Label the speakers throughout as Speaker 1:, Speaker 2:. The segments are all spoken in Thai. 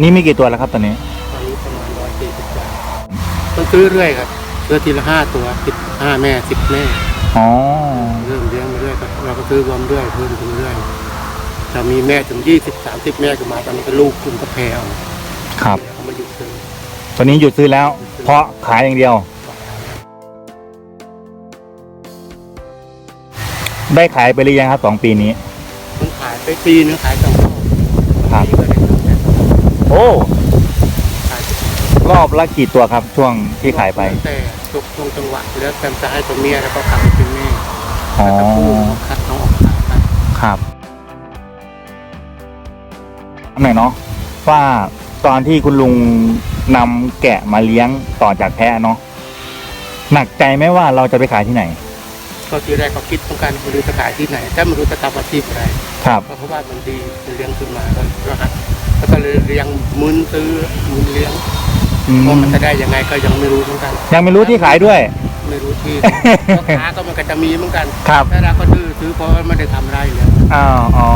Speaker 1: นี่มีกี่ตัวแล้วครับตอนนี้
Speaker 2: ตอนนี้ประมาณร้อยสี่สิบตัวต้องซื้อเรื่อยครับซื้อทีละห้าตัวสิบห้าแม่สิบแม่
Speaker 1: อ๋อ
Speaker 2: เริ่มเลี้ยงมาเรื่อยครับเราก็ซื้อรวมเรื่อยเพิ่มขึ้นเรื่อยจะมีแม่ถึงยี่สิบสามสิบแม่ขึ้นมาตอนนี้ก็ลูกคุณก็แพร่เอา
Speaker 1: ครับ
Speaker 2: เขามาหยุดซื้อ
Speaker 1: ตอนนี้หยุดซื้อแล้ว เพราะขายอย่างเดียว ได้ขายไปหรือยังครับสองปีนี้
Speaker 2: มันขายไปปีนึงขายสองรอบ
Speaker 1: ครับ รอบละกี่ตัวครับช่วงที่ขายไป
Speaker 2: แต่ทุกช่วงจังหวะแล้วแต่จะให้ตัวเมียแล้วก็ขับเป็นแม่
Speaker 1: อ๋อ
Speaker 2: แต่ตัวผู้คัดน้องออกขายไป
Speaker 1: ครับอันไหนอยเนาะว่าตอนที่คุณลุงนำแกะมาเลี้ยงต่อจากแพะเนาะหนักใจไหมว่าเราจะไปขายที่ไหน
Speaker 2: ก็ทีแรกก็คิดต้องการไม่รู้จะขายที่ไหนแต่ไม่รู้จะทำอาชีพอะไร
Speaker 1: ครับ
Speaker 2: เพราะว่ามันดีมันเลี้ยงขึ้นมาก็ก็หัด แล้วก็เลยเลี้ยงหมุนซื้อหมุนเลี้ยง
Speaker 1: อืม
Speaker 2: ว่ามันจะได้ยังไงก็ยังไม่รู้เหมือนกัน
Speaker 1: ยังไม่รู้ที่ขายด้วย
Speaker 2: ไม่รู้ที่ พ่อค้าก็มันก็จะมีเหมือนกัน
Speaker 1: ครับ
Speaker 2: แต่เราก็ดื้อซื้อเพราะว่าไม่ได้ทำไรเลย
Speaker 1: อ้าวอ๋อ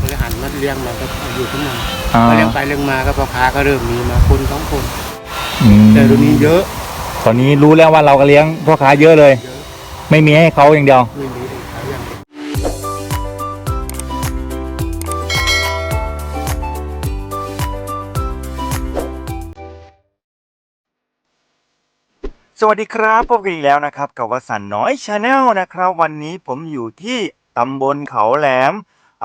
Speaker 2: ก็เลยหันมาเลี้ยงมาก็อยู่ขึ้นมา
Speaker 1: อ่า
Speaker 2: พอเลี้ยงไปเลี้ยงมาก็พ่อค้าก็เริ่มมีมาคนสองคน
Speaker 1: อืม
Speaker 2: แต่รุ่นนี้เยอะ
Speaker 1: ตอนนี้รู้แล้วว่าเราก็เลี้ยงพ่อค้าเยอะเลย
Speaker 2: เยอะ
Speaker 1: ไม่มีให้เขาอย่างเดียว
Speaker 2: ไม่มี วั
Speaker 1: สดีครับพบกันอีกแล้วนะครับกับวสันน้อยชาแนลนะครับ วันนี้ผมอยู่ที่ตำบลเขาแหลม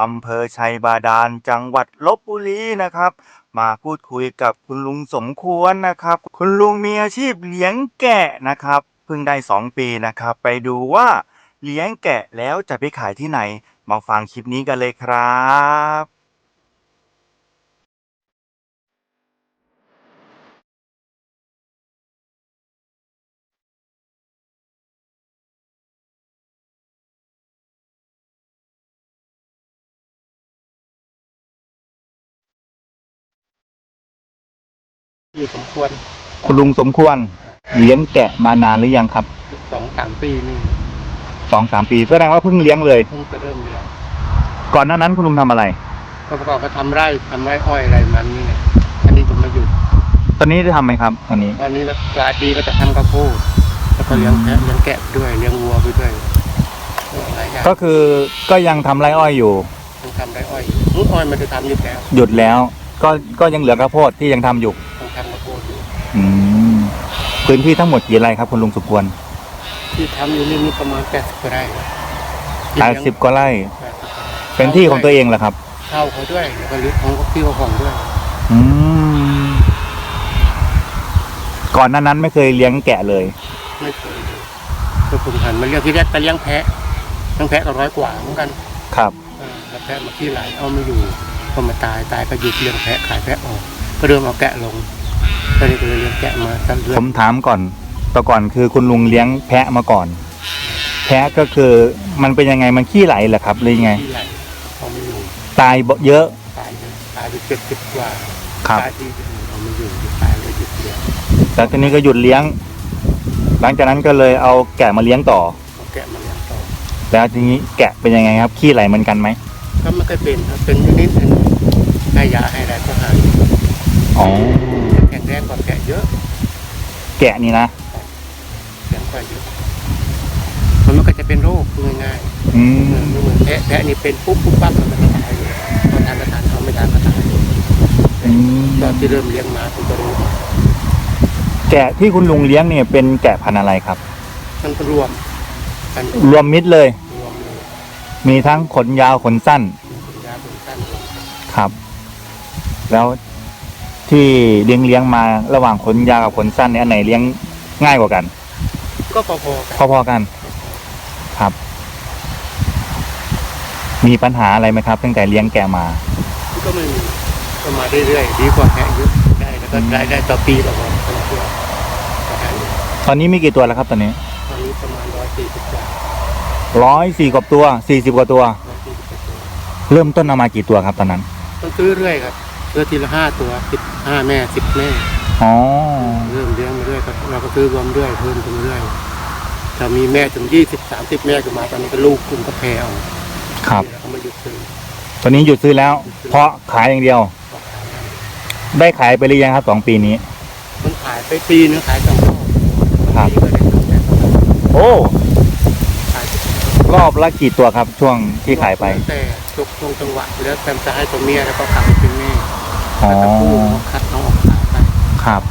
Speaker 1: อำเภอชัยบาดาลจังหวัดลบบุรีนะครับ มาพูดคุยกับคุณลุงสมควรนะครับ คุณลุงมีอาชีพเลี้ยงแกะนะครับเพิ่งได้ 2 ปีนะครับ ไปดูว่าเลี้ยงแกะแล้วจะไปขายที่ไหน มาฟังคลิปนี้กันเลยครับ
Speaker 2: อยู่สมควร
Speaker 1: คุณลุงสมควรเลี้ยงแกะมานานหรือยังครับ
Speaker 2: สองสามปีนี่
Speaker 1: สองสามปีแสดงว่าเพิ่งเลี้ยงเลย
Speaker 2: เพิ่งจะเริ่มเลี้ยง
Speaker 1: ก่อนหน้านั้นคุณลุงทำอะไร
Speaker 2: ก็ประกอบก็ทำไร่ทำไร่อ้อยอะไรมันนี่แหละอันนี้ผมมาหยุด
Speaker 1: ตอนนี้ได้ทำไหมครับตอนนี้
Speaker 2: อันนี้แล้วกลายดีก็จะทำข้าวโพดแล้วก็เลี้ยงแพะเลี้ยงแกะไปด้วยเลี้ยงวัวไปด้วยหลายอย่าง
Speaker 1: ก็คือก็ยังทำไรอ้อยอยู่
Speaker 2: ต้องทำไร่อ้อยอยู่อ้อยมันจะทำอยู่แล้ว
Speaker 1: หยุดแล้ว ก็ก็ยังเหลือข้าวโพดที่ยังทำอยู่
Speaker 2: ต้อง ทำข้าวโพดอยู่
Speaker 1: อืมพื้นที่ทั้งหมดกี่ไร่ครับคุณลุงสุขควร
Speaker 2: ที่ทำอยู่นี่มีประมาณแปดสิบไร่
Speaker 1: แปดสิบกว่าไร่
Speaker 2: 80
Speaker 1: เป็นที่ของตัวเองเหรอครับ
Speaker 2: เช่าเขาด้วยแล้วก็เลี้ยงของพี่เขาของด้วย
Speaker 1: อืม ก่อนหน้านั้นไม่เคยเลี้ยงแกะเลย
Speaker 2: ไม่เคยเลยก็ผมหันมาเลี้ยงที่แรกแต่เลี้ยงแพะเลี้ยงแพะก็ร้อยกว่าเหมือนกัน
Speaker 1: ครับ
Speaker 2: เออแล้วแพะมาที่ไหลเอาไม่อยู่ก็มาตายตายก็หยุดเลี้ยงแพะขายแพะออก ก็เริ่มเอาแกะลง ก็เลยก็เลยเลี้ยงแกะมาตั้งเรื่อ
Speaker 1: ผมถามก่อนแต่ก่อนคือคุณลุงเลี้ยงแพะมาก่อน แพะก็คือมันเป็นยังไงมันขี้ไหลเหรอครับหรือยังไง
Speaker 2: ที่ไหลเอาไม่อยู่
Speaker 1: ตายเยอะ
Speaker 2: ตายเลยตายไปเจ็ดสิบกว่า
Speaker 1: ครับ
Speaker 2: ตายที่เอาไม่อยู่ตายเลยหยุดเลี้ยง
Speaker 1: แล้วทีนี้ก็หยุดเลี้ยง หลังจากนั้นก็เลยเอาแกะมาเลี้ยงต่อ
Speaker 2: เอาแกะมาเลี้ยงต่อ
Speaker 1: แล้วทีนี้แกะเป็นยังไงครับขี้ไหลเหมือนกันไหม
Speaker 2: ก็ไม่เคยเป็นครับเป็นอยู่นิดนึงให้ยาให้อะไรก็หาย
Speaker 1: อ๋อ
Speaker 2: แข็ งแรงกว่าแกะเยอะ
Speaker 1: แกะนี่นะ
Speaker 2: แข็งกว่าเยอะมันมันก็จะเป็นโรคพูดง่าย
Speaker 1: อื
Speaker 2: ๆเออ
Speaker 1: ม
Speaker 2: ไม่เหมือนแพะแพะนี่เป็นปุ๊บปุ๊บปั๊บมันก็ตายเลยพอทานก็ทานเขาไม่ทานก็ตาย
Speaker 1: อืม
Speaker 2: ตอนที่เริ่มเลี้ยงมาผมก็รู้
Speaker 1: แกะที่คุณลุงเลี้ยงเนี่ยเป็นแกะพันธุ์อะไรครับ
Speaker 2: มันก็รวมกัน
Speaker 1: รวมมิตรเลย
Speaker 2: รวมเลย
Speaker 1: มีทั้งขนยาวขนสั้น
Speaker 2: เป็นยาเป็นสั้น
Speaker 1: ครับ แล้ว ที่เลี้ยงเลี้ยงมาระหว่างขนยาวกับขนสั้นเนี่ยอันไหนเลี้ยงง่ายกว่ากัน
Speaker 2: ก็พอๆกัน
Speaker 1: พอๆกัน ครับ มีปัญหาอะไรไหมครับตั้งแต่เลี้ยงแกะมา
Speaker 2: ก็ไม่มีก็มาเรื่อยๆดีกว่าแพะเยอะได้แล้วก็ได้ได้ต่อปีละวันต่อตัวก็ได้อยู่
Speaker 1: ตอนนี้มีกี่ตัวแล้วครับตอนนี้
Speaker 2: ตอนนี้ประมาณร้อยสี่สิบกว่า
Speaker 1: ร้อยสี่กว่าตัวสี่สิบกว่าตัว
Speaker 2: ร้อยสี่สิบกว่าตัว
Speaker 1: เริ่มต้นเอามากี่ตัวครับตอนนั้น
Speaker 2: ต้องซื้อเรื่อยครับ ซื้อทีละห้าตัวสิบห้าแม่สิบแม่
Speaker 1: อ๋อ
Speaker 2: เริ่มเลี้ยงมาเรื่อยครับเราก็ซื้อรวมเรื่อยเพิ่มขึ้นเรื่อยจะมีแม่ถึงยี่สิบสามสิบแม่ขึ้นมาตอนนี้ก็ลูกคุณก็แพร่เอา
Speaker 1: ครับ
Speaker 2: เขามาหยุดซื้อ
Speaker 1: ตอนนี้หยุดซื้อแล้ว เพราะขายอย่างเดียว
Speaker 2: ก็ขายได้
Speaker 1: ได้ขายไปหรือยังครับสองปีนี้
Speaker 2: มันขายไปปีนึงขายสองรอบ
Speaker 1: ครับ
Speaker 2: ปีก็ได้สองแสนกว่าบาท
Speaker 1: โอ้
Speaker 2: ขาย
Speaker 1: รอบละกี่ตัวครับช่วงที่ขายไป
Speaker 2: แต่ตกตรงจังหวะแล้วแต่จะให้ตัวเมียแล้วก็ขับไปเป็นแม่
Speaker 1: อ๋อ
Speaker 2: แล้วก็คู่คัดน้องออกขายไป
Speaker 1: ครับ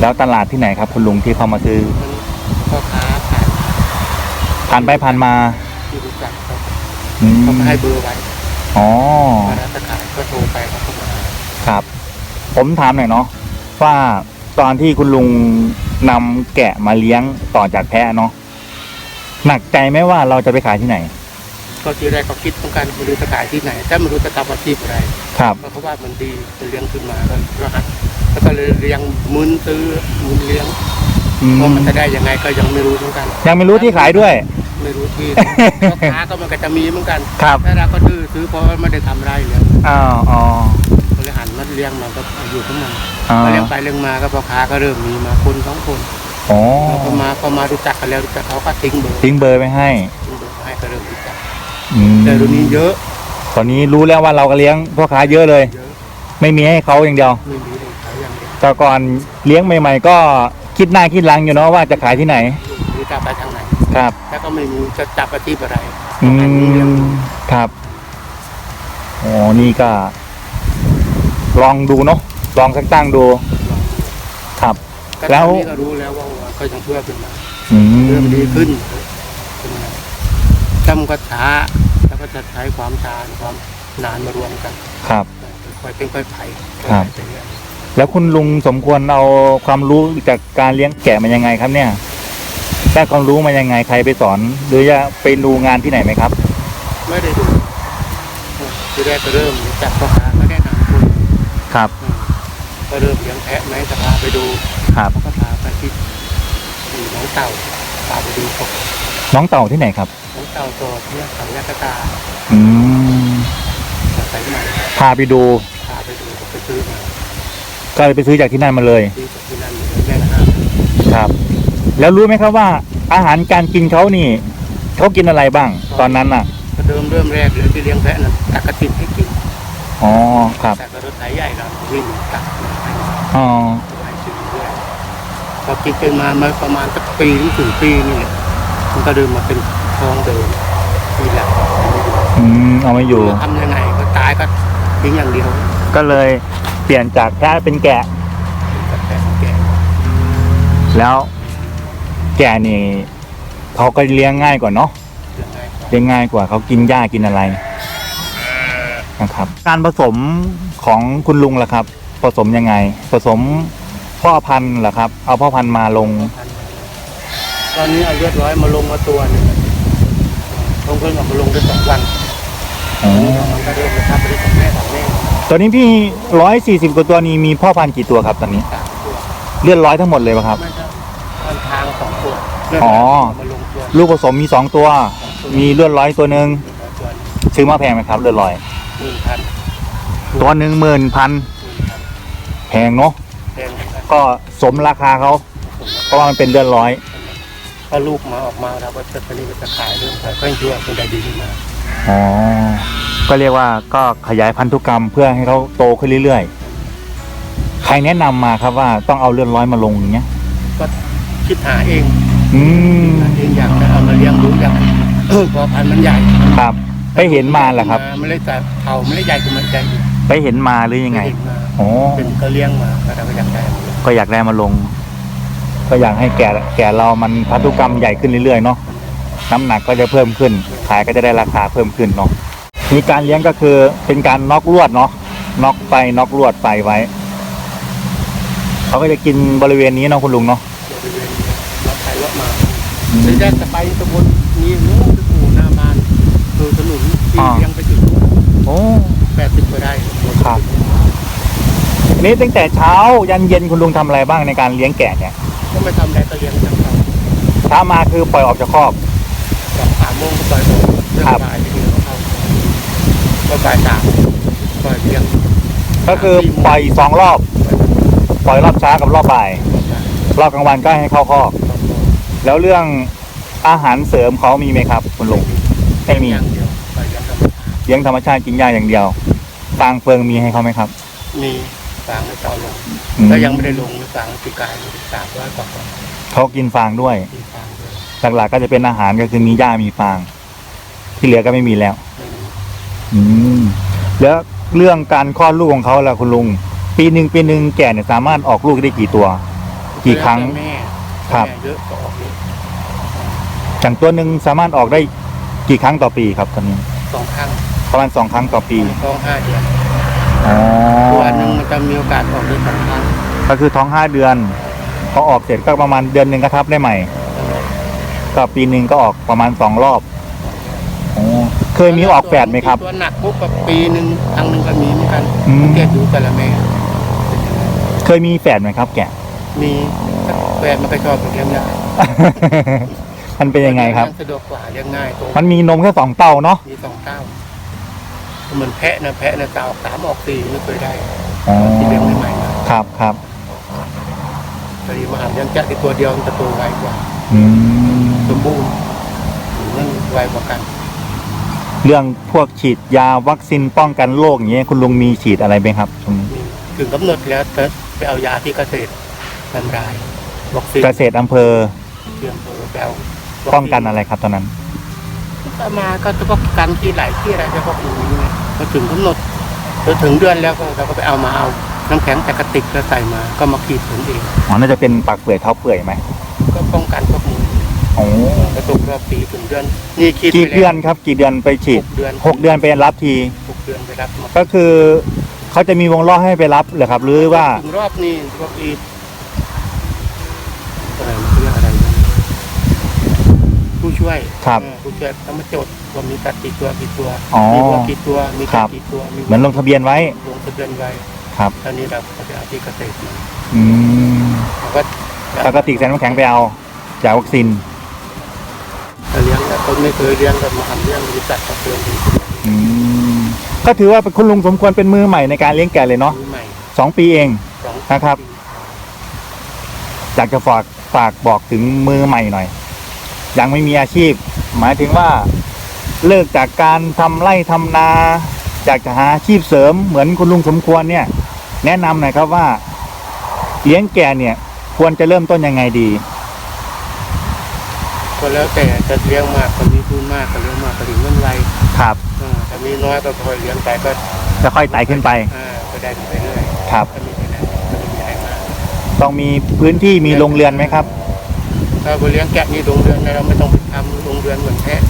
Speaker 1: แล้วตลาดที่ไหนครับ คุณลุงที่เข้ามาซื้อ
Speaker 2: มันพ่อค้าขาย
Speaker 1: ผ่านไปผ่านมา
Speaker 2: ที่รู้จักเขา
Speaker 1: อืม
Speaker 2: เขาก็ให้เบอร์ไว้
Speaker 1: อ๋อ
Speaker 2: เวลาจะขายก็โทรไปเขาก็มา
Speaker 1: ครับ ผมถามหน่อยเนาะว่าตอนที่คุณลุงนำแกะมาเลี้ยงต่อจากแพะเนาะหนักใจไหมว่าเราจะไปขายที่ไหน
Speaker 2: ก็ทีแรกก็คิดต้องการไม่รู้จะขายที่ไหนแต่ไม่รู้จะทำอาชีพอะไร
Speaker 1: ครับ
Speaker 2: เพราะเขาว่ามันดีจะเลี้ยงขึ้นมาก็แล้วฮะแล้วก็เลยเลี้ยงหมุนซื้อหมุนเลี้ยง
Speaker 1: อืม
Speaker 2: ว่ามันจะได้ยังไงก็ยังไม่รู้เหมือนกัน
Speaker 1: ยังไม่รู้ที่ขายด้วย
Speaker 2: ไม่รู้ที่พ่อค้าก็มันก็จะมีเหมือนกัน
Speaker 1: ครับ
Speaker 2: แต่เราก็ดื้อซื้อเพราะว่าไม่ได้ทำไรเลย
Speaker 1: อ๋ออ๋อ
Speaker 2: ก็เลยหันมาเลี้ยงมันก็อยู่ทั้งมัน
Speaker 1: อ๋อ
Speaker 2: พอเลี้ยงไปเลี้ยงมาก็พ่อค้าก็เริ่มมีมาคนสองคน
Speaker 1: อ๋อ
Speaker 2: พอมาพอมารู้จักกันแล้วรู้จักเขาก็ทิ้งเบอร์
Speaker 1: ทิ้งเบอร์ไปให้
Speaker 2: ทิ้งเบอร์ให้ก็เริ่มรู้จัก
Speaker 1: อืม
Speaker 2: แต่รุ่นนี้เยอะ
Speaker 1: ตอนนี้รู้แล้วว่าเราก็เลี้ยงพ่อค้าเยอะเลย
Speaker 2: เยอะ
Speaker 1: ไม่มีให้เขาอย่างเดียว
Speaker 2: ไม่มีเลยขายอย่างเดียว
Speaker 1: แต่ก่อนเลี้ยงใหม่ ๆ ก็คิดหน้าคิดหลังอยู่เนาะว่าจะขายที่ไหน
Speaker 2: หรือจะไปทางไหน
Speaker 1: ครับ
Speaker 2: ถ้าก็ไม่รู้จะจับอาชีพอะไร
Speaker 1: อื
Speaker 2: ให้มันเลี้ยง
Speaker 1: มครับอ๋อนี่ก็ ลองดูเนาะลองสักตั้งดู ครับ
Speaker 2: ก็
Speaker 1: แล้
Speaker 2: แล้ววนี้ก็รู้แล้วว่าก็ยังเพื่อขึ้นมา
Speaker 1: อืม
Speaker 2: เริ่มดีขึ้นขึ้นมา ถ้ามันก็ช้า แล้วก็จะใช้ความช้าความนานมารวมกัน
Speaker 1: ครับ
Speaker 2: ค่อยเป็นค่อยไป
Speaker 1: ครับ
Speaker 2: ไปเรื่อย
Speaker 1: แล้วคุณลุงสมควรเอาความรู้จากการเลี้ยงแกะมายังไงครับเนี่ยได้ความรู้มายังไงใครไปสอน หรือจะไปดูงานที่ไหนไหมครับ
Speaker 2: ไม่ได้ดูทีแรกก็เริ่มจับพ่อค้าก็แนะนำคน
Speaker 1: ครับ
Speaker 2: อืมก็เริ่มเลี้ยงแพะไหมจะพาไปดู
Speaker 1: ครับ
Speaker 2: เขาก็พาไปที่ที่น้องเต่าพาไปดูพวก
Speaker 1: น้องเต่าที่ไหนครับ
Speaker 2: น้อง เต่าตัวเนี่ยเขายากตา
Speaker 1: อืม
Speaker 2: ใส่ใหม่
Speaker 1: พาไปดู
Speaker 2: พาไปดูไปซื้อมา
Speaker 1: ก็เลยไปซื้อจากที่นั่นมาเลย
Speaker 2: ที่จากที่นั่นแม่ละห้า
Speaker 1: ครับ แล้วรู้ไหมครับว่า อาหารการกินเขานี่เขากินอะไรบ้าง ตอนนั้นน่ะ
Speaker 2: ก็เริ่มเริ่มแรกเลยที่เลี้ยงแพะนั้นตักกระติบให้กิน
Speaker 1: อ๋อ ครับ
Speaker 2: แต่ก็รถไถใหญ่เราวิ่งตักมาให้
Speaker 1: อ๋อ
Speaker 2: ให้กินเรื่อยพอกินเป็นมามาประมาณสักปีถึงถึงปีนี่แหละมันก็เดินมาเป็น ท้องเดิมนี่แหละ
Speaker 1: อืมเอาไม่อยู่
Speaker 2: ทำยังไงก็ตายก็ทิ้งอย่างเดียว
Speaker 1: ก็เลยเปลี่ยนจากแพะเป็นแกะ
Speaker 2: กับแพะแก่
Speaker 1: แล้ว แกะนี่เขาก็เลี้ยงง่ายกว่าเนาะ
Speaker 2: ยังไงก็
Speaker 1: เลี้ยงง่ายกว่าเขากินหญ้ากินอะไรนะครับ การผสมของคุณลุงล่ะครับ ผสมยังไง ผสมพ่อพันธุ์เหรอครับ เอาพ่อพันธุ์มาลง
Speaker 2: ตอนนี้เอาเลือดร้อยมาลงมาตัวหนึงลงเพิ่งเอา มาลงได้สองวัน
Speaker 1: อ๋อ
Speaker 2: มันก็เริ่มนะครับไปได้สองแม่สองแม่
Speaker 1: ตอนนี้พี่ร้อยสี่สิบกว่าตัวนี้มีพ่อพันธุ์กี่ตัวครับตอนนี้
Speaker 2: สามตัว
Speaker 1: เลือดร้อยทั้งหมดเลยปะครับ
Speaker 2: ไม่ใช่ตอนทางสองตัวเลืด
Speaker 1: อ๋อ
Speaker 2: มาลงตัว
Speaker 1: ลูกผสมมีสองตัว มีเลือดร้อยตัวหนึ่ง
Speaker 2: ตัวหนึ่ง
Speaker 1: ซื้อมาแพงไหมครับ เลือดร้อย
Speaker 2: หนึ่งพัน
Speaker 1: ตัวหนึ่งหมื่นพัน
Speaker 2: หนึ่งพัน
Speaker 1: แพงเนาะ
Speaker 2: แพงเหมือนกัน
Speaker 1: ก็สมราคาเขาเพราะว่ามันเป็นเลือดร้อย
Speaker 2: ถ้าลูกมาออกมาเราก็จะตอนนี้ก็จะขายเรื่องขายก็ยังเชื่อคนใดดีขึ้นมา
Speaker 1: อ๋อ ก็เรียกว่าก็ขยายพันธุกรรมเพื่อให้เขาโตขึ้นเรื่อยๆ ใครแนะนำมาครับว่าต้องเอาเลือดร้อยมาลงอย่างเงี้ย
Speaker 2: ก็คิดหาเอง
Speaker 1: อืม
Speaker 2: หาเองอยากจะเอามาเลี้ยงดูอยากเออพอพันธุ์มันใหญ่
Speaker 1: ครับ ไปเห็นมาแหละครับ
Speaker 2: มันเลยแต่เผามันเลยใหญ่กว่ามันใหญ่อีก
Speaker 1: ไปเห็นมาหรือยังไง
Speaker 2: เห็นมา
Speaker 1: อ๋อ
Speaker 2: เป็นก็เลี้ยงมาก็เราก็อยากได้มาเลี้ยง
Speaker 1: ก็อยากได้มาลง ก็อยากให้แก่แก่เรามันพันธุกรรมใหญ่ขึ้นเรื่อยๆเนาะน้ำหนักก็จะเพิ่มขึ้น ขายก็จะได้ราคาเพิ่มขึ้นเนาะมีการเลี้ยงก็คือเป็นการน็อกลวดเนาะน็อกไปน็อกลวดไปไว้เขาก็จะกินบริเวณนี้เนาะคุณลุงเนาะ
Speaker 2: บริเวณเราไปรถมาหรือจะจะไปตำบลนี้นู้นคือหมู่หน้าบ้านคือถนนที่เลี้ยงไปถึง
Speaker 1: โอ้
Speaker 2: แปดสิบก็ได้
Speaker 1: ครับ นี่ตั้งแต่เช้ายันเย็นคุณลุงทำอะไรบ้างในการเลี้ยงแกะเนี่ย
Speaker 2: ก็ไม่ทำอะไรก็เลี้ยงจังเขา
Speaker 1: เช้ามาคือปล่อยออกจากคอก
Speaker 2: สองสามโมงก็ปล่อยออกเรื่อง
Speaker 1: ครับ
Speaker 2: บ่ายไปเลี้ยงเขาก็บ่ายสามปล่อยเลี้ยง
Speaker 1: ก็คือปล่อยสองรอบ ปล่อยรอบเช้ากับรอบบ่าย รอบกลางวันก็ให้เข้าคอก แล้วเรื่องอาหารเสริมเขามีไหมครับ คุณลุงไม่มี
Speaker 2: อย่างเดียวปล่อยเลี้ยงครับ
Speaker 1: เลี้ยงธรรมชาติกินหญ้าอย่างเดียวฟางเฟืองมีให้เขาไหมครับ
Speaker 2: มี ฟางไม่ต่อลง
Speaker 1: อืม
Speaker 2: แล้วยังไม่ได้ลงฟางปีกายสามร้อยกว่าคน
Speaker 1: เขากินฟางด้วย
Speaker 2: ปีฟางด้วย
Speaker 1: หลักๆก็จะเป็นอาหารก็คือมีหญ้ามีฟาง ที่เหลือก็ไม่มีแล้ว
Speaker 2: ไม่มี
Speaker 1: อืม แล้วเรื่องการคลอดลูกของเขาล่ะคุณลุง ปีหนึ่งปีหนึ่งแก่เนี่ยสามารถออกลูกได้กี่ตัว กี่ครั้ง
Speaker 2: แม่
Speaker 1: ครับ
Speaker 2: แม่เยอะก็ออกเยอะ
Speaker 1: อย่างตัวหนึ่งสามารถออกได้กี่ครั้งต่อปีครับตอนนี้
Speaker 2: สองครั้ง
Speaker 1: ประมาณสองครั้งต่อปี
Speaker 2: ท้องห้าเดือน
Speaker 1: อ๋อ
Speaker 2: ตัวหนึ่งมันจะมีโอกาสออกได้สองครั้ง
Speaker 1: ก็คือท้องห้าเดือนพอออกเสร็จก็ประมาณเดือนหนึ่งก็ทับได้ใหม่ ก็ปีหนึ่งก็ออกประมาณสองรอบอ๋อเคยมีออกแฝดไหมครับ
Speaker 2: ตัวหนักปุ๊บกับปีหนึ่งครั้งหนึ่งก็มีเหมือนกัน
Speaker 1: อืม
Speaker 2: สังเกตดูแต่ละแม่
Speaker 1: เคยมีแฝดไหมครับ แกะ
Speaker 2: มีแฝดมันก็ชอบเลี้ยงยาก
Speaker 1: มันเป็นยังไงครับ
Speaker 2: เลี้ยสะดวกกว่าเลี้ยงง่ายตัว
Speaker 1: มันมีนมแค่สองเต้าเนาะ
Speaker 2: มีสองเต้าเห มือนแพะนะแพะนะเต้าสามออกสี่ไม่เคยได้
Speaker 1: อ๋อ
Speaker 2: ที่เลี้ยงใหม่ๆมา
Speaker 1: ครับครับ
Speaker 2: พอดีมาหาเลี้ยงแกะที่ตัวเดียวมันจะโตไวกว่า
Speaker 1: อืม
Speaker 2: สมบูรณ์หรือมันไวกว่ากัน
Speaker 1: เรื่องพวกฉีดยาวัคซีนป้องกันโรคอย่างเงี้ยคุณลุงมีฉีดอะไรไหมครับตรงนี้
Speaker 2: มีถึงกำหนดแล้วแต่ไปเอายาที่เกษตรนันรายวัคซีน
Speaker 1: เกษตรอำเภอ
Speaker 2: เตรียมตัวไปเอา
Speaker 1: ป้องกันอะไรครับตอนนั้น
Speaker 2: ก็มาก็จะป้องกันที่ไหลที่อะไรจะป้องกันอย่างนี้ไง พอถึงกำหนดพอถึงเดือนแล้วก็เราก็ไปเอามาเอา น้ำแข็งแต่กระติกแล้วใส่มาก็มาขีดผลเอง
Speaker 1: อ๋อน่าจะเป็นปากเปื่อยเท้าเปื่อยไหม
Speaker 2: ก็ป้องกันพวกนี้
Speaker 1: โอ้
Speaker 2: กระตุกรอบปีถึงเดือนนี่คิด
Speaker 1: กี่
Speaker 2: ไป
Speaker 1: เดื
Speaker 2: แล้
Speaker 1: อ
Speaker 2: วน
Speaker 1: ครับ กี่เดือนไปฉีด
Speaker 2: หกเดือน
Speaker 1: หกเดือนไปรับที
Speaker 2: หกเดือนไปรับมา
Speaker 1: ก็คือเขาจะมีวงล้อให้ไปรับเหรอครับ หรือว่า
Speaker 2: ถึงรอบนี้พวกอีอะไรมันเรียกอะไรนะผู้ช่วย
Speaker 1: ครับ
Speaker 2: เออ ผู้ช่วยต้องมาจดว่ามีตัดกี่ตัวกี่ตัว
Speaker 1: อ๋อ
Speaker 2: มีวัวกี่ตัวมี
Speaker 1: ครั
Speaker 2: ไก่
Speaker 1: บ
Speaker 2: กี่ตัวมี
Speaker 1: เหมือนลงทะเบียนไว้
Speaker 2: ลงทะเบียนไว้
Speaker 1: ครับ
Speaker 2: ตอนนี้เราก็จะเอาที่เกษตรมา
Speaker 1: อืม
Speaker 2: เราก็
Speaker 1: ปกติแสนน้ำแข็งไปเอาจากวัคซีน
Speaker 2: จะเลี้ยงแต่คนไม่เคยเลี้ยงก็มาทำเลี้ยงบริษัทก็เตือนดี
Speaker 1: อืมก็ถือว่าคุณลุงสมควรเป็นมือใหม่ในการเลี้ยงแกะเลยเนาะ
Speaker 2: มือใหม่
Speaker 1: สองปีเอง
Speaker 2: สอง
Speaker 1: นะครับ อยากจะฝากฝากบอกถึงมือใหม่หน่อย ยังไม่มีอาชีพ หมายถึงว่าเลิกจากการทำไร่ทำนาอยากจะหาอาชีพเสริมเหมือนคุณลุงสมควรเนี่ย แนะนำหน่อยครับว่า เลี้ยงแกะเนี่ย ควรจะเริ่มต้นยังไงดี
Speaker 2: ก็แล้วแต่จะเลี้ยงมากก็มีทุนมากก็เลี้ยงมากก็ถึงเงินไว
Speaker 1: ครับ
Speaker 2: อ่าถ้ามีน้อยก็ค่อยเลี้ยงไปก็
Speaker 1: จะค่อยไต่ขึ้นไป
Speaker 2: อ่าก็ได้ไปเรื่อย
Speaker 1: ครับ
Speaker 2: ก็มีไปได้ก็ไม่มีอะไรมาก
Speaker 1: ต้องมีพื้นที่มีโรงเรือนไหมครับ
Speaker 2: ถ้าเราเลี้ยงแกะนี่โรงเรือนนะเราไม่ต้องไปทำ โรงเรือนเหมือนแพะ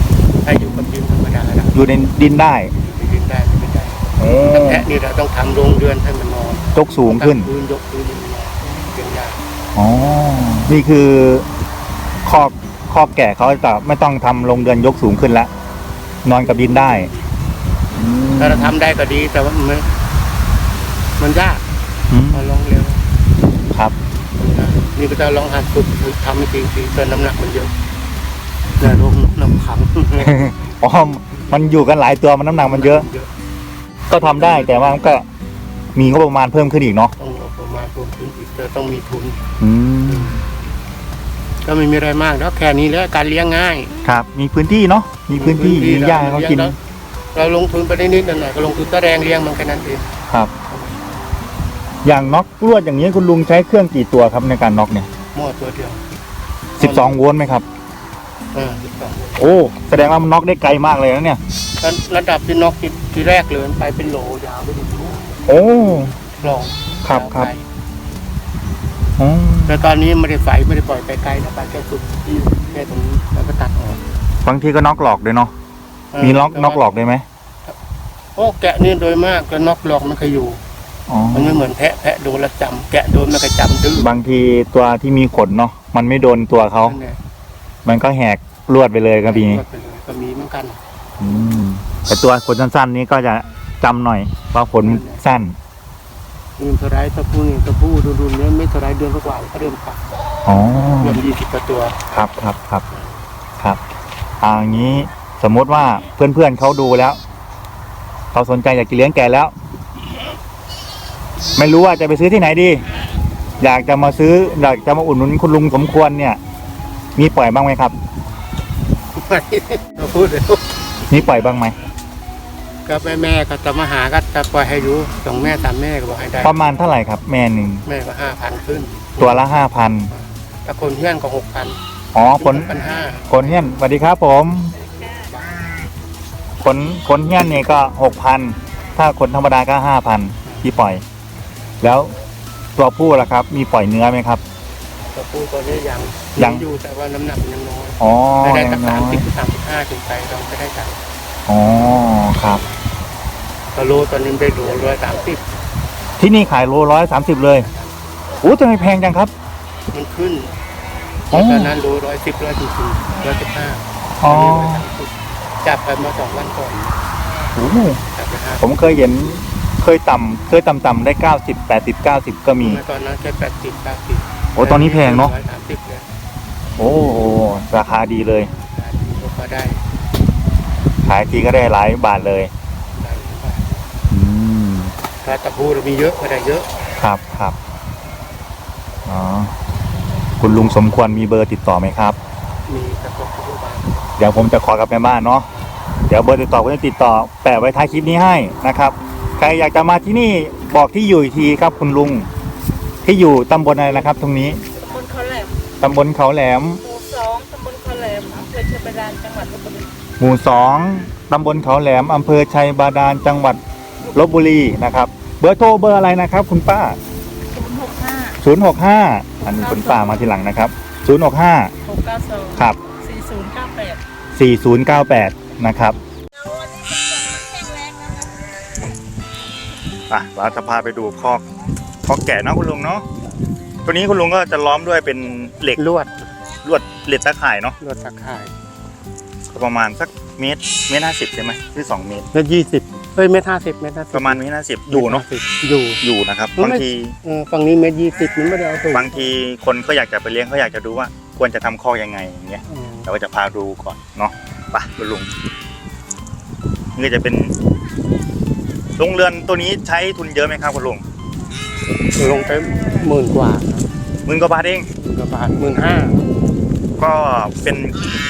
Speaker 2: ให้อยู่กับดินธรรมดาละ
Speaker 1: อยู่ในดินได้
Speaker 2: อยู่ในดินได้ไม่ได้
Speaker 1: โอ้
Speaker 2: ถ้าแพะนี่เราต้องทำโรงเรือนให้มันนอน
Speaker 1: ตกสูงขึ้น
Speaker 2: ตั้พื้นยกพื้นมันนอนเป็นยาก
Speaker 1: อ๋อนี่คือข้อข้อแก่เขาจะไม่ต้องทำโรงเรือนยกสูงขึ้นแล้วนอนกับดินได้อืม
Speaker 2: ถ้าเราทำได้ก็ดีแต่ว่ามันไม่มันยาก
Speaker 1: อืม
Speaker 2: พอลองเร็ว
Speaker 1: ครับ
Speaker 2: นี่ก็จะลองหัดฝึกทำจริงๆแต่น้ำหนักมันเยอะ แต่ลงน้ำขัง
Speaker 1: อ๋อมันอยู่กันหลายตัวมันน้ำหนักมันเยอะ ก็ทำได้แต่ว่ามันก็มีงบประมาณเพิ่มขึ้นอีกเนาะ
Speaker 2: ต้องเอาประมาณรวมทุนอีกแต่ต้องมีทุน
Speaker 1: อืม
Speaker 2: ก็ไม่มีอะไรมากแล้วแค่นี้แล้วการเลี้ยงง่าย
Speaker 1: ครับ มีพื้นที่เนาะมีพื้นที่มีหญ้าให้เขากิน
Speaker 2: ลี้ยงแล้วเราลงทุนไปนิดๆหน่อยๆก็ลงทุนตะแรงเลี้ยงมันแค่นั้นเอง
Speaker 1: ครับ อย่างน็อกลวดอย่างนี้คุณลุงใช้เครื่องกี่ตัวครับในการน็อกเนี่ย
Speaker 2: หม้อตัวเดียว
Speaker 1: สิบสองโวลต์ไหมครับ
Speaker 2: เออสิบสอง
Speaker 1: โอ้แสดงว่ามันน็อกได้ไกลมากเลยนะเนี่ย
Speaker 2: แล้วระดับที่นกที่ที่แรกเลยมันไปเป็นโหลยาวไปถึงโหล
Speaker 1: โอ้
Speaker 2: คลอง
Speaker 1: ครับ
Speaker 2: ยาว
Speaker 1: ครับ
Speaker 2: ไกล
Speaker 1: อืม
Speaker 2: แต่ตอนนี้ไม่ได้ไฟไม่ได้ปล่อยไปไกลนะไปแค่สุดที่แค่ตรงนี้แล้วก็ตัดออก
Speaker 1: บางทีก็น็อกหลอกด้วยเนาะ
Speaker 2: เออ
Speaker 1: มีน็อกน็อกหลอกได้ไหม
Speaker 2: โอ้แกะนี่โดยมากก็น็อกหลอกไม่เคยอยู่
Speaker 1: อ๋อ
Speaker 2: มันไม่เหมือนแพะแพะโดนและจำแกะโดนไม่เคยจำดื้อบา
Speaker 1: งทีตัวที่มีขนเนาะมันไม่โดนตัวเขา
Speaker 2: นั่นแหละ
Speaker 1: มันก็แหก ลวดไปเลยก็มี
Speaker 2: ไปเลยก็มีเหมือนกัน
Speaker 1: อืมแต่ตัวขนสั้นๆนี้ก็จะจำหน่อยเพราะขนสั้น
Speaker 2: นี่เท่าไรตัวผู้นี่ตัวผู้ดูดูเนี้ยไม่เท่าไรเดือนกว่าๆก็เริ่มปัก
Speaker 1: อ๋อ
Speaker 2: เดือนยี่สิบกว่าตัว
Speaker 1: ครับครับครับครับอ่าอย่างนี้สมมุติว่าเพื่อนๆเขาดูแล้ว เขาสนใจอยากจะเลี้ยงแกะแล้ว ไม่รู้ว่าจะไปซื้อที่ไหนดี อยากจะมาซื้อ อยากจะมาอุดหนุนคุณลุงสมควรเนี่ย มีปล่อยบ้างไหมครับ
Speaker 2: ตัวพูดเลย
Speaker 1: มีปล่อยบ้างไหม
Speaker 2: ก็แม่แม่ก็จะมาหาก็จะปล่อยให้อยู่สองแม่สามแม่ก็บอกให้ได้
Speaker 1: ประมาณเท่าไหร่ครับ แม่หนึ่ง
Speaker 2: แม่ก็ห้าพันขึ้น
Speaker 1: ตัวละห้าพัน
Speaker 2: ถ้าคนเพื่อนก็หกพัน
Speaker 1: อ๋อคน
Speaker 2: พันห้า
Speaker 1: คนเฮี้ยนสวัสดีครับผมคนคนเฮี้ยนเนี่ยก็หกพันถ้าคนธรรมดาก็ห้าพันที่ปล่อย แล้วตัวผู้ล่ะครับ มีปล่อยเนื้อไหมครับ
Speaker 2: ตัวผู้ตัวนี้ยัง
Speaker 1: ยัง
Speaker 2: อยู่แต่ว่าน้ำหนักมันยังน้อย
Speaker 1: อ๋อ
Speaker 2: ไม่ได้
Speaker 1: ยั
Speaker 2: สัก
Speaker 1: งน้
Speaker 2: สาม
Speaker 1: อย
Speaker 2: สิบสามสิบห้าถึงไปเราจะได้ตังค์
Speaker 1: อ๋อครับ
Speaker 2: ตัวโลตอนนี้ได้โลร้อยสามสิบ
Speaker 1: ที่นี่ขายโลร้อยสามสิบเลยโอ้ทำไมแพงจังครับ
Speaker 2: มันขึ้น
Speaker 1: อ๋อ
Speaker 2: ตอนนั้นโลร้อยสิบร้อยสี่สิบร้อยสิบห้า
Speaker 1: อ๋อ
Speaker 2: จับไปมาสองวันก่อน
Speaker 1: โอ้โห
Speaker 2: จับไปห้า
Speaker 1: ผมเคยเห็นเคยต่ำเคยต่ำๆได้เก้าสิบแปดสิบเก้าสิบก็มี
Speaker 2: เมื่อตอนนั้นแค่แปดสิบเก้าสิบ
Speaker 1: โอ้ตอนนี้แพงเนอะ
Speaker 2: ร้อยสามสิบเลย
Speaker 1: โอ้โหราคาดีเลย
Speaker 2: ก็ได้
Speaker 1: ขายทีก็ได้หลายบาทเลย
Speaker 2: ได้
Speaker 1: อืม
Speaker 2: ถ้าตะพูเรามีเยอะก็ได้เยอะ
Speaker 1: ครับครับอ๋อคุณลุงสมควรมีเบอร์ติดต่อไหมครับ
Speaker 2: มีตะพกทุกบ้าน
Speaker 1: เดี๋ยวผมจะขอกับแม่บ้านเนาะ เดี๋ยวเบอร์ติดต่อผมจะติดต่อแปะไว้ท้ายคลิปนี้ให้นะครับ ใครอยากจะมาที่นี่บอกที่อยู่อีกทีครับคุณลุง ที่อยู่ตำบลอะไรนะครับ ตรงนี้
Speaker 3: ตำบลเขาแหลม
Speaker 1: ตำบลเขาแหลม
Speaker 3: หมู่สองตำบลเขาแหลมอำเภอเชียงบาดาลจังหวัดลบบุรี
Speaker 1: หมู่สองตำบลเขาแหลมอำเภอชัยบาดาลจังหวัดลบบุรีนะครับ เบอร์โทรเบอร์อะไรนะครับ คุณป้า
Speaker 3: ศูนย์หกห้า
Speaker 1: 065 อันนี้คุณป้ามาทีหลังนะครับ 065
Speaker 3: หกเก้าสอง
Speaker 1: ครับ
Speaker 3: สี่ศูนย์เก้าแปด
Speaker 1: 4098 นะครับอะเราจะพาไปดูคอก คอกแกะเนาะคุณลุงเนาะตัวนี้คุณลุงก็จะล้อมด้วยเป็นเหล็ก
Speaker 2: ลวด
Speaker 1: ลวดเหล็กตะข่ายเนาะ
Speaker 2: ลวดตะข่าย
Speaker 1: ก็ประมาณสักเมตรเมตรห้าสิบใช่ไหมหรือสองเมตร
Speaker 2: เมตรยี่สิบเฮ้ยเมตรห้าสิบเมตรห้าสิบ
Speaker 1: ประมาณเมตรห้าสิบอยู่เนาะ
Speaker 2: อยู่
Speaker 1: อยู่นะครับ
Speaker 2: มันไม่
Speaker 1: บางที
Speaker 2: เออฝั่งนี้เมตรยี่สิบมันไม่ได้เอาสูง
Speaker 1: บางทีคนเขาอยากจะไปเลี้ยงเขาอยากจะดูว่า ควรจะทำคอกยังไงอย่างเงี้ย
Speaker 2: อืม
Speaker 1: เราก็จะพาดูก่อนเนาะไปคุณลุงนี่ก็จะเป็นโรงเรือนตัวนี้ใช้ทุนเยอะไหมครับคุณลุง
Speaker 2: ลงไปหมื่นกว่า
Speaker 1: หมื่นกว่าบาทเอง
Speaker 2: หมื่นกว่าบาทหมื่นห้า
Speaker 1: ก็เป็น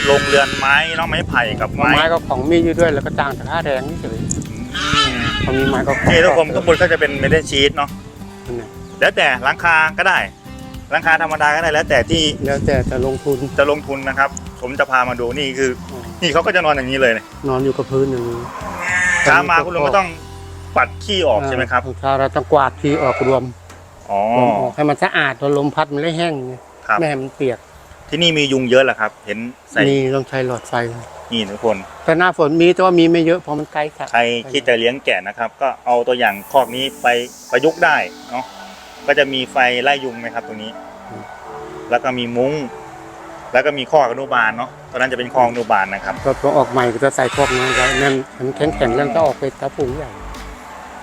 Speaker 1: โรงเรือนไม้เนาะไม้ไผ่กับไม้
Speaker 2: ไม้ก็ของมีอยู่ด้วยแล้วก็จ้างแต่ค่าแรงนี่เฉย
Speaker 1: อืม
Speaker 2: เขามีไม้ก็ของ
Speaker 1: นี่ทุกคนข้างบนก็จะเป็นเมทัลชีตเนาะ
Speaker 2: นั่นน่ะ
Speaker 1: แล้วแต่หลังคาก็ได้หลังคาธรรมดาก็ได้แล้วแต่ที่
Speaker 2: แล้วแต่จะลงทุน
Speaker 1: จะลงทุนนะครับ ผมจะพามาดูนี่คือ
Speaker 2: อืม
Speaker 1: นี่เขาก็จะนอนอย่างนี้เลยเนี่ย
Speaker 2: นอนอยู่กับพื้นอย่างนี้
Speaker 1: เช้ามาคุณลุงก็ต้อง ปัดขี้ออกใช่ไหมครับ
Speaker 2: เช้าเราต้องกวาดทีออกรวม
Speaker 1: อ๋อ
Speaker 2: รวมออกให้มันสะอาดแล้วลมพัดมันไม่แห้งไง
Speaker 1: ครับ
Speaker 2: ไม่ให้มันเปียก
Speaker 1: ที่นี่มียุงเยอะเหรอครับ เห็นใส่
Speaker 2: นี่ต้องใช้หลอดไฟ
Speaker 1: นี่ทุกคน
Speaker 2: แต่หน้าฝนมีแต่ว่ามีไม่เยอะเพราะมันใกล้ค่ะ
Speaker 1: ใครคิดจะเลี้ยงแกะนะครับ ก็เอาตัวอย่างคอกนี้ไปประยุกต์ได้เนาะก็จะมีไฟไล่ยุงไหมครับตรงนี้ แล้วก็มีมุ้ง แล้วก็มีข้อกอนุบาลเนาะตอนนั้นจะเป็นข้ออนุบาลนะครับ
Speaker 2: ก็พอออกใหม่ก็จะใส่พวกนั้นไว้นั่นมันแข็งแข็งๆแล้วก็ออกไปตะปูใหญ่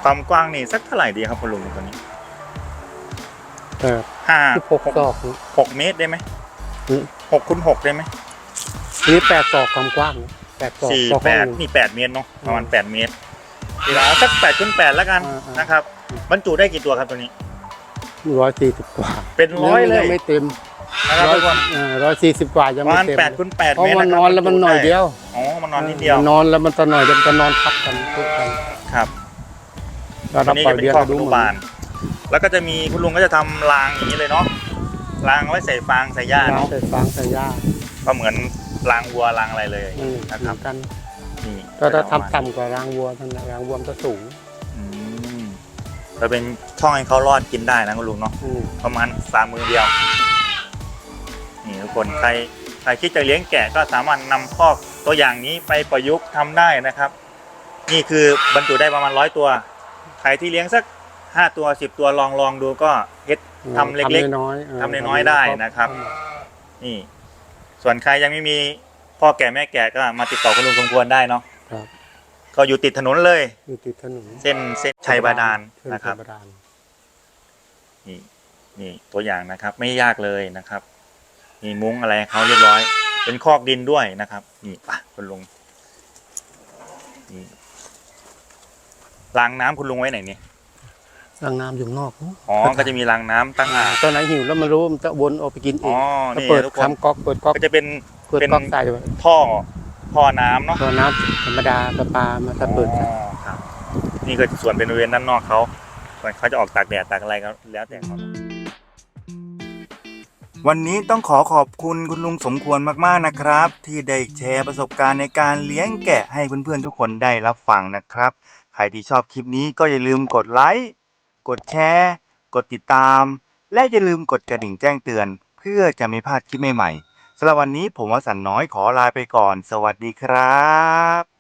Speaker 1: ความกว้างนี่สักเท่าไหร่ดีครับคุณลุงตัวนี้
Speaker 2: เออ
Speaker 1: ห้า
Speaker 2: ที่พกศอกนี่
Speaker 1: หกเมตรได้ไหม
Speaker 2: อืม
Speaker 1: หกคูณหกได้ไหม
Speaker 2: นี่แปดศอกความกว้างนะแปดศอก
Speaker 1: สี่
Speaker 2: ต่อ
Speaker 1: แป
Speaker 2: ห้อ
Speaker 1: ด
Speaker 2: งหนึ่ง
Speaker 1: นี่แปดเมตรเนาะประมาณแปดเมตรเดี๋ยวเอาสักแปดคูณแปดแล้วกัน
Speaker 2: อ่าๆ
Speaker 1: นะครับ บรรจุได้กี่ตัวครับตัวนี้
Speaker 2: ร้อยสี่สิบกว่า
Speaker 1: เป็นร้อยเลย
Speaker 2: งไม่เต็ม
Speaker 1: นะครับ
Speaker 2: ร้อย
Speaker 1: ทุกคน
Speaker 2: ร้อยสี่สิบกว่ายัง
Speaker 1: ประ
Speaker 2: ไม่
Speaker 1: มาณ
Speaker 2: เต็ม
Speaker 1: แปดคูณแปด
Speaker 2: เพราะ
Speaker 1: เมตร
Speaker 2: มัน
Speaker 1: นะคนรับ
Speaker 2: อนแล้วมันหน่อยเดียว
Speaker 1: อ๋อมันนอนนิดเดียว
Speaker 2: นอนแล้วมันจะหน่อยเดียวมันจะนอนพักกันทุกกัน
Speaker 1: ครับ
Speaker 2: แล้ว
Speaker 1: ตั
Speaker 2: เรา
Speaker 1: วนี้
Speaker 2: ปล่อ
Speaker 1: จะ
Speaker 2: ย
Speaker 1: เป็น
Speaker 2: เลี้ยง
Speaker 1: ข้อ
Speaker 2: ก็
Speaker 1: อ
Speaker 2: รู้
Speaker 1: นุ
Speaker 2: เหมือน
Speaker 1: บาลแล้วก็จะมีคุณลุงก็จะทำรางอย่างนี้เลยเนาะรางไว้ใส่ฟางใส่หญ้า
Speaker 2: น้ำ
Speaker 1: เนาะ
Speaker 2: ใส่ฟางใส่หญ้า
Speaker 1: ก็เหมือนรางวัวรางอะไรเลย
Speaker 2: อืม
Speaker 1: นะ
Speaker 2: เห
Speaker 1: ค
Speaker 2: มื
Speaker 1: รั
Speaker 2: อบนกัน
Speaker 1: นี่
Speaker 2: ก็ถ้า
Speaker 1: จะประมาณ
Speaker 2: ทำต่ำกว่ารางวัวนั่นแหละรางวัวมันจะสูง
Speaker 1: อืมจะเป็นช่องให้เขารอดกินได้นะคุณลุงเนาะ
Speaker 2: อืม
Speaker 1: ประมาณสามมือเดียว นี่ทุกคนใครใครคิดจะเลี้ยงแกะก็สามารถนำคอกตัวอย่างนี้ไปประยุกต์ทำได้นะครับ นี่คือบรรจุได้ประมาณร้อยตัวใครที่เลี้ยงสักห้าตัวสิบตัวลองลองดูก็เฮ็ดทำเล็กๆ
Speaker 2: ทำน้อยๆเออ
Speaker 1: ทำน้อยๆได้นะครับ นี่ ส่วนใครยังไม่มีพ่อแก่แม่แก่ก็มาติดต่อคุณลุงสมควรได้เนาะ
Speaker 2: ครับ
Speaker 1: ก็อยู่ติดถนนเลย
Speaker 2: อยู่ติดถนน
Speaker 1: เส้นเส้นชัยบาดาล
Speaker 2: เส้
Speaker 1: นะครับ
Speaker 2: ชัยบาดาล
Speaker 1: นี่นี่ตัวอย่างนะครับ ไม่ยากเลยนะครับมีมุ้งอะไรให้เขาเรียบร้อย เป็นคอกดินด้วยนะครับ นี่ป่ะคุณลุง รางน้ำคุณลุงไว้ไหนเนี่ย
Speaker 2: รางน้ำอยู่ข้างนอก
Speaker 1: อ๋อก็จะมีรางน้ำตั้งอ่าง
Speaker 2: ตอนไหนหิวแล้วมันรู้มันจะวนออกไปกินเอ
Speaker 1: อ๋
Speaker 2: ง
Speaker 1: อ
Speaker 2: ก็
Speaker 1: นี่
Speaker 2: เปิด
Speaker 1: ทุกคน
Speaker 2: ทำก๊อกเปิดก๊อก
Speaker 1: ก็จะเป็น
Speaker 2: เปิด
Speaker 1: เป็น
Speaker 2: ก๊อกใส่ไว้
Speaker 1: ท่อท่อน้ำเนาะ
Speaker 2: ตัวน้ำธรรมดาประปามาถ้าเปิดใส่
Speaker 1: อ๋อครับ นี่ก็ส่วนเป็นบริเวณด้านนอกเขาส่วนเขาจะออกตากแดดตากอะไรก็แล้วแต่เขาวันนี้ต้องขอขอบคุณคุณลุงสมควรมากๆนะครับ ที่ได้แชร์ประสบการณ์ในการเลี้ยงแกะให้เพื่อนๆทุกคนได้รับฟังนะครับ ใครที่ชอบคลิปนี้ก็อย่าลืมกดไลค์กดแชร์ กดติดตาม และอย่าลืมกดกระดิ่งแจ้งเตือน เพื่อจะไม่พลาดคลิปใหม่ๆสำหรับวันนี้ผมวสันน้อยขอลาไปก่อน สวัสดีครับ